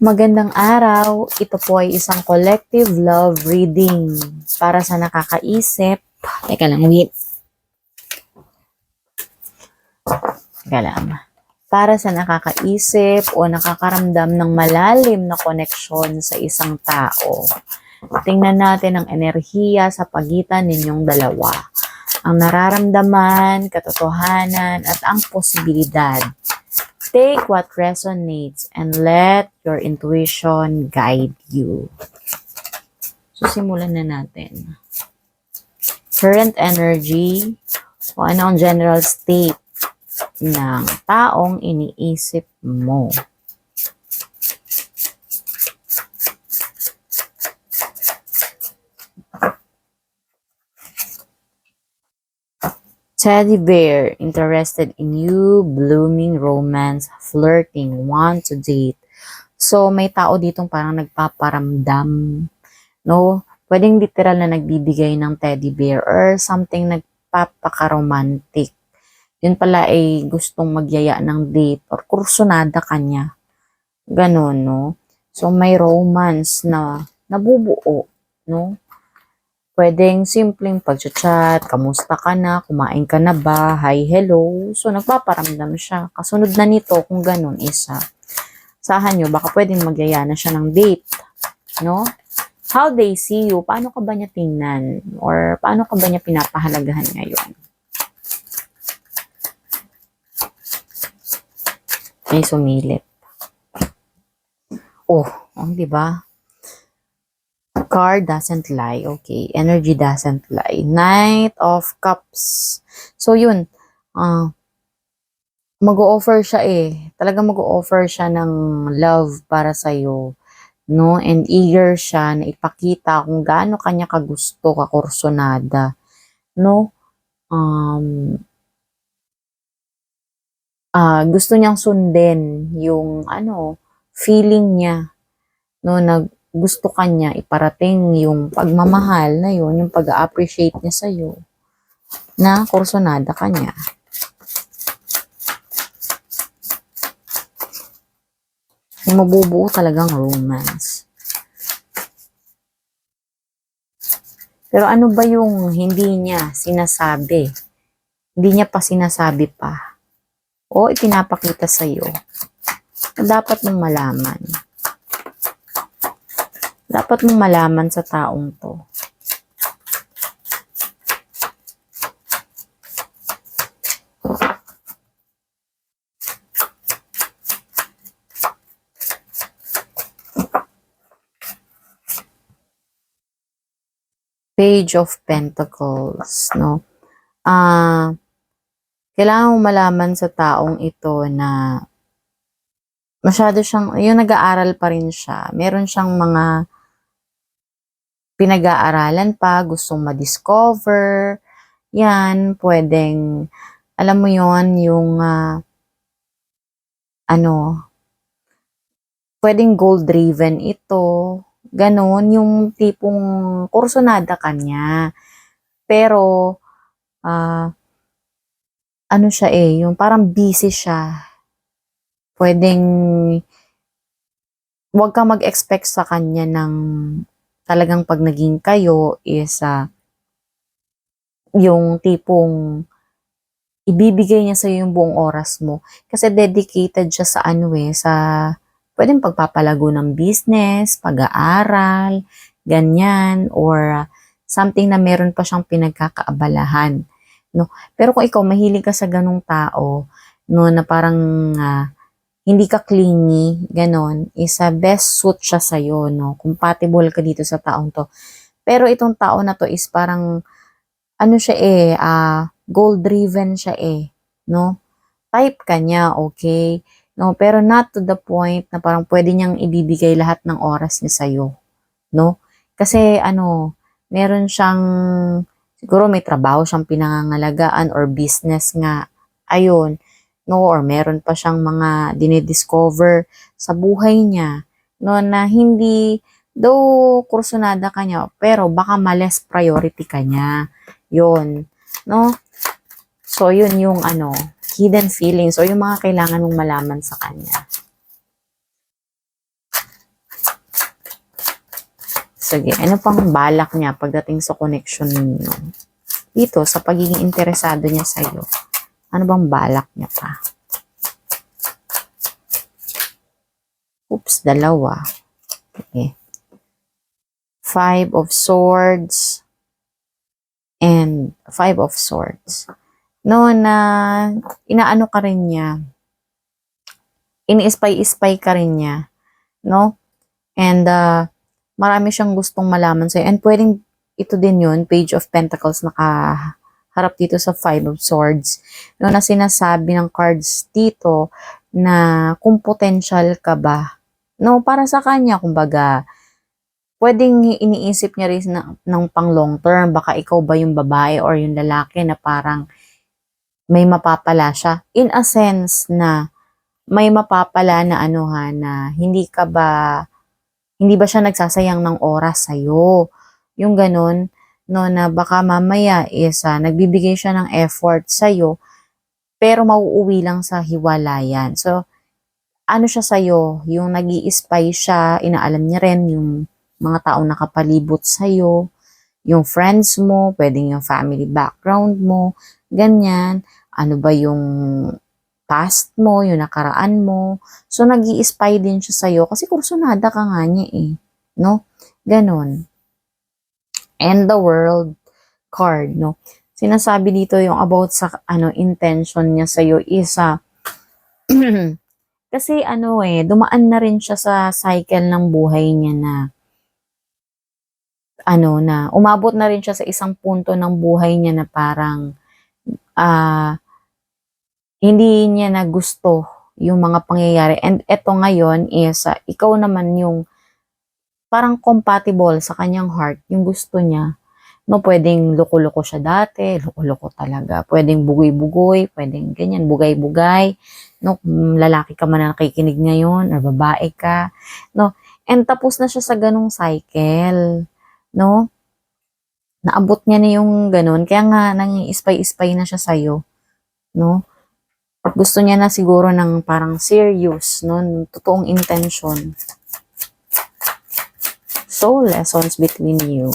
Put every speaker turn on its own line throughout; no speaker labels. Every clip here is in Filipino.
Magandang araw. Ito po ay isang collective love reading para sa nakakaisip. Teka lang, wait. Teka lang. Para sa nakakaisip o nakakaramdam ng malalim na koneksyon sa isang tao. Tingnan natin ang enerhiya sa pagitan ninyong dalawa. Ang nararamdaman, katotohanan, at ang posibilidad. Take what resonates and let your intuition guide you. So, simulan na natin. Current energy, o ano ang general state ng taong iniisip mo. Teddy bear, interested in you, blooming romance, flirting, want to date. So, may tao ditong parang nagpaparamdam, no? Pwedeng literal na nagbibigay ng teddy bear or something nagpapakaromantic. Yun pala ay gustong magyaya ng date or kursunada kanya. Ganon, no? So, may romance na nabubuo, no? Pwedeng simpleng pag-chat, kamusta ka na, kumain ka na ba, hi, hello. So, nagpaparamdam siya. Kasunod na nito, kung ganun, isa. Sahan nyo, baka pwedeng magyaya na siya ng date. No? How they see you, paano ka ba niya tingnan? Or paano ka ba niya pinapahalagahan ngayon? May sumilip. Oh, oh di ba? Car doesn't lie. Okay. Energy doesn't lie. Knight of Cups. So, yun. ah mag-o-offer siya eh. Talagang mag-o-offer siya ng love para sa'yo. No? And eager siya na ipakita kung gaano kanya kagusto, kakursonada. No? Um, ah gusto niyang sundin yung ano, feeling niya. No, nag gusto kanya iparating yung pagmamahal na yun, yung pag-appreciate niya sa'yo, na kursonada kanya. Yung mabubuo talagang romance. Pero ano ba yung hindi niya sinasabi? Hindi niya pa sinasabi pa. O ipinapakita sa'yo. Dapat mong malaman dapat mong malaman sa taong to. Page of Pentacles, no? Ah, uh, kailangan mong malaman sa taong ito na masyado siyang, yung nag-aaral pa rin siya. Meron siyang mga pinag-aaralan pa, gustong ma-discover. Yan, pwedeng, alam mo yon yung, uh, ano, pwedeng goal-driven ito. Ganon, yung tipong kursonada kanya. Pero, uh, ano siya eh, yung parang busy siya pwedeng huwag kang mag-expect sa kanya ng talagang pag naging kayo is uh, yung tipong ibibigay niya sa yung buong oras mo. Kasi dedicated siya sa ano eh, sa pwedeng pagpapalago ng business, pag-aaral, ganyan, or uh, something na meron pa siyang pinagkakaabalahan. No? Pero kung ikaw mahilig ka sa ganong tao, no, na parang uh, hindi ka clingy, ganon, is a best suit siya sa'yo, no? Compatible ka dito sa taong to. Pero itong tao na to is parang, ano siya eh, uh, goal-driven siya eh, no? Type ka niya, okay? No, pero not to the point na parang pwede niyang ibibigay lahat ng oras niya sa'yo, no? Kasi ano, meron siyang, siguro may trabaho siyang pinangangalagaan or business nga, ayun, no or meron pa siyang mga dinidiscover sa buhay niya no na hindi though kursunada ka niya pero baka males priority ka niya yon no so yun yung ano hidden feelings o yung mga kailangan mong malaman sa kanya Sige, ano pang balak niya pagdating sa connection ninyo? Dito, sa pagiging interesado niya sa'yo. Ano bang balak niya pa? Oops, dalawa. Okay. Five of Swords and Five of Swords. No, na inaano ka rin niya. Ini-spy-spy ka rin niya. No? And uh, marami siyang gustong malaman sa'yo. And pwedeng ito din yun, Page of Pentacles, nakaharap dito sa Five of Swords. No, na sinasabi ng cards dito na kung potential ka ba. No, para sa kanya, kumbaga, pwedeng iniisip niya rin na, ng pang long term, baka ikaw ba yung babae or yung lalaki na parang may mapapala siya. In a sense na may mapapala na ano ha, na hindi ka ba, hindi ba siya nagsasayang ng oras sa'yo. Yung ganun, no, na baka mamaya is ah, nagbibigay siya ng effort sa'yo, pero mauuwi lang sa hiwalayan. So, ano siya sa'yo? Yung nag spy siya, inaalam niya rin yung mga taong nakapalibot sa'yo, yung friends mo, pwedeng yung family background mo, ganyan. Ano ba yung past mo, yung nakaraan mo. So, nag spy din siya sa'yo kasi kursunada ka nga niya eh. No? Ganon. And the world card, no? Sinasabi dito yung about sa ano intention niya sa'yo is ah, kasi ano eh, dumaan na rin siya sa cycle ng buhay niya na ano na, umabot na rin siya sa isang punto ng buhay niya na parang ah hindi niya na gusto yung mga pangyayari. And eto ngayon is, ah, ikaw naman yung parang compatible sa kanyang heart, yung gusto niya. No, pwedeng loko-loko siya dati, loko-loko talaga. Pwedeng bugoy-bugoy, pwedeng ganyan, bugay-bugay. No, lalaki ka man na nakikinig ngayon, or babae ka. No, and tapos na siya sa ganong cycle. No, naabot niya na yung ganon. Kaya nga, nang ispay-ispay na siya sa'yo. No, gusto niya na siguro ng parang serious, no, ng totoong intention. So, lessons between you.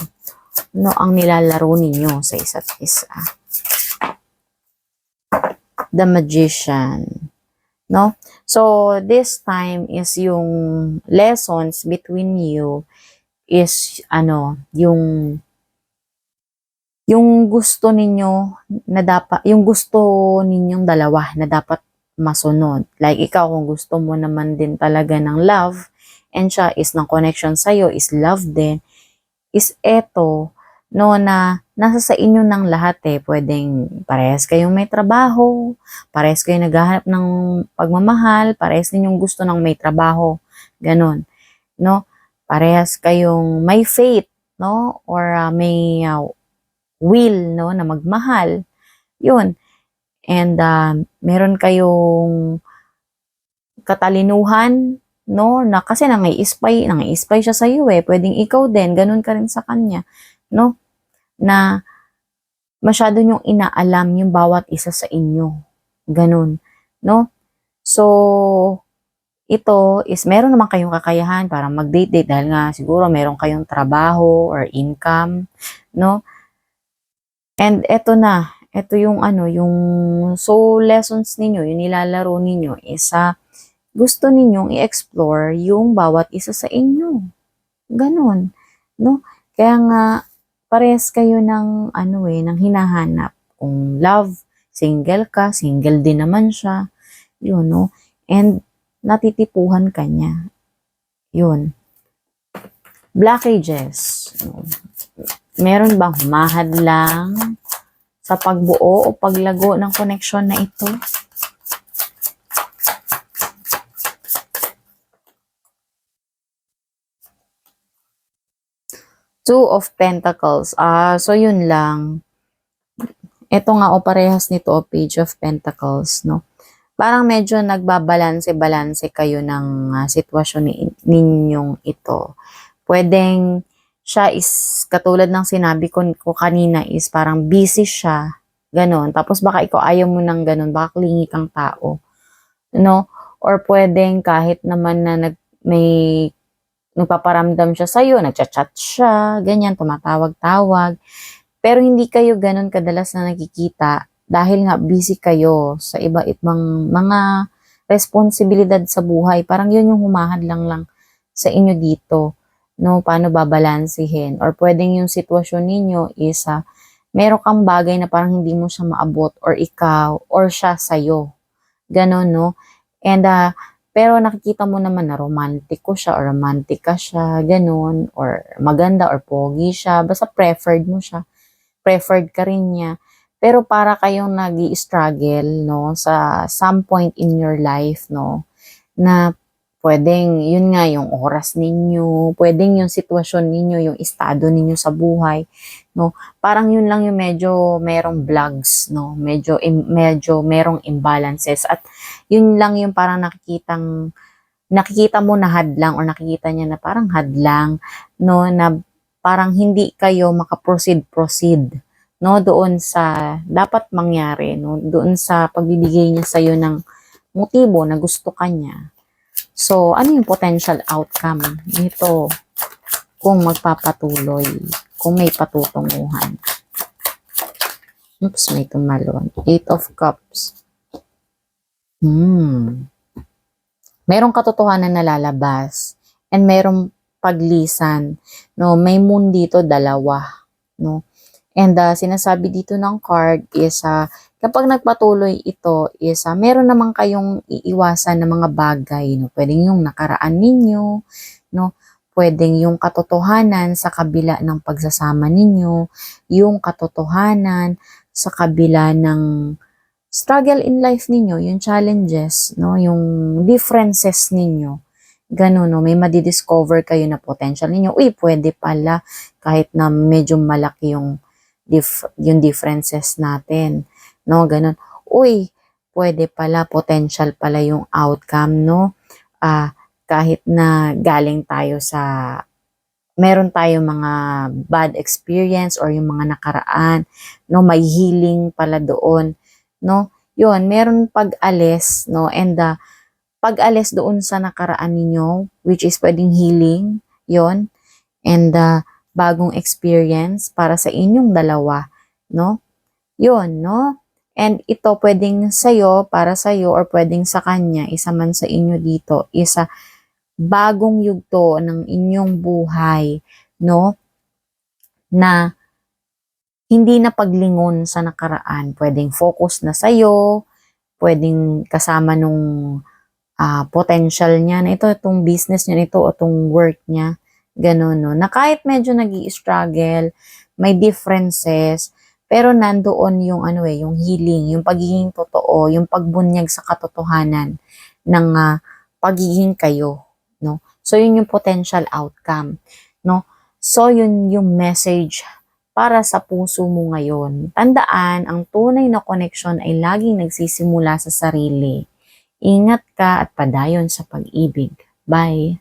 No, ang nilalaro ninyo sa isa't isa. The Magician. No? So, this time is yung lessons between you is, ano, yung yung gusto ninyo na dapat, yung gusto ninyong dalawa na dapat masunod. Like ikaw, kung gusto mo naman din talaga ng love, and siya is ng connection sa'yo, is love din, is eto, no, na nasa sa inyo ng lahat eh. Pwedeng parehas kayong may trabaho, parehas kayong naghahanap ng pagmamahal, parehas ninyong gusto ng may trabaho. Ganon. No? Parehas kayong may faith, no? Or ah, may ah, will, no, na magmahal. Yun. And uh, meron kayong katalinuhan, no, na kasi nangi-spy, nangi-spy siya sa iyo eh. Pwedeng ikaw din, ganun ka rin sa kanya, no? Na masyado niyong inaalam yung bawat isa sa inyo. Ganun, no? So, ito is meron naman kayong kakayahan para mag-date-date dahil nga siguro meron kayong trabaho or income, no? And eto na, eto yung ano, yung soul lessons ninyo, yung nilalaro ninyo is sa gusto ninyong i-explore yung bawat isa sa inyo. Ganon. No? Kaya nga, pares kayo ng ano eh, ng hinahanap. Kung love, single ka, single din naman siya. Yun, no? And natitipuhan ka niya. Yun. Blockages. Meron bang humahadlang sa pagbuo o paglago ng koneksyon na ito? Two of Pentacles. Ah, so yun lang. Ito nga o parehas nito o Page of Pentacles, no? Parang medyo nagbabalanse-balanse kayo ng ah, sitwasyon ni, ninyong ito. Pwedeng siya is katulad ng sinabi ko, ko kanina is parang busy siya. Ganon. Tapos baka ikaw ayaw mo ng ganon. Baka klingi kang tao. No? Or pwedeng kahit naman na nag, may nagpaparamdam siya sa'yo, nagchat-chat siya, ganyan, tumatawag-tawag. Pero hindi kayo ganun kadalas na nakikita dahil nga busy kayo sa iba-ibang mga responsibilidad sa buhay. Parang yun yung humahadlang lang sa inyo dito. No, paano babalansihin? Or pwedeng yung sitwasyon ninyo is ah, meron kang bagay na parang hindi mo siya maabot or ikaw or siya sa'yo. Ganon, no? And ah, pero nakikita mo naman na romantiko siya or romantika siya, ganun, or maganda or pogi siya, basta preferred mo siya. Preferred ka rin niya. Pero para kayong nag struggle no, sa some point in your life, no, na pwedeng, yun nga, yung oras ninyo, pwedeng yung sitwasyon ninyo, yung estado ninyo sa buhay, no, parang yun lang yung medyo merong vlogs, no, medyo, im- medyo merong imbalances, at yun lang yung parang nakikitang, nakikita mo na hadlang, or nakikita niya na parang hadlang, no, na parang hindi kayo makaproceed-proceed, no, doon sa dapat mangyari, no, doon sa pagbibigay niya sa'yo ng motibo na gusto ka niya. So, ano yung potential outcome nito kung magpapatuloy, kung may patutunguhan? Oops, may tumalon. Eight of Cups. Hmm. Merong katotohanan na lalabas and merong paglisan. No, may moon dito dalawa, no. And uh, sinasabi dito ng card is uh, kapag nagpatuloy ito is uh, meron naman kayong iiwasan ng mga bagay, no. Pwedeng yung nakaraan ninyo, no. Pwedeng yung katotohanan sa kabila ng pagsasama ninyo, yung katotohanan sa kabila ng struggle in life ninyo, yung challenges, no, yung differences ninyo. Ganun, no, may madidiscover kayo na potential ninyo. Uy, pwede pala kahit na medyo malaki yung dif- yung differences natin, no, ganun. Uy, pwede pala potential pala yung outcome, no? Ah, kahit na galing tayo sa meron tayo mga bad experience or yung mga nakaraan, no, may healing pala doon, no? Yun, meron pag-alis, no? And uh, pag-alis doon sa nakaraan ninyo, which is pwedeng healing, yon And uh, bagong experience para sa inyong dalawa, no? Yun, no? And ito pwedeng sa'yo, para sa'yo, or pwedeng sa kanya, isa man sa inyo dito, isa bagong yugto ng inyong buhay, no? Na hindi na paglingon sa nakaraan. Pwedeng focus na sa'yo, pwedeng kasama nung ah, potential niya na ito, itong business niya, ito, o itong work niya. Ganun, no? Na kahit medyo nag struggle may differences, pero nandoon yung ano eh, yung healing, yung pagiging totoo, yung pagbunyag sa katotohanan ng ah, pagiging kayo? So yun yung potential outcome, no? So yun yung message para sa puso mo ngayon. Tandaan, ang tunay na connection ay laging nagsisimula sa sarili. Ingat ka at padayon sa pag-ibig. Bye!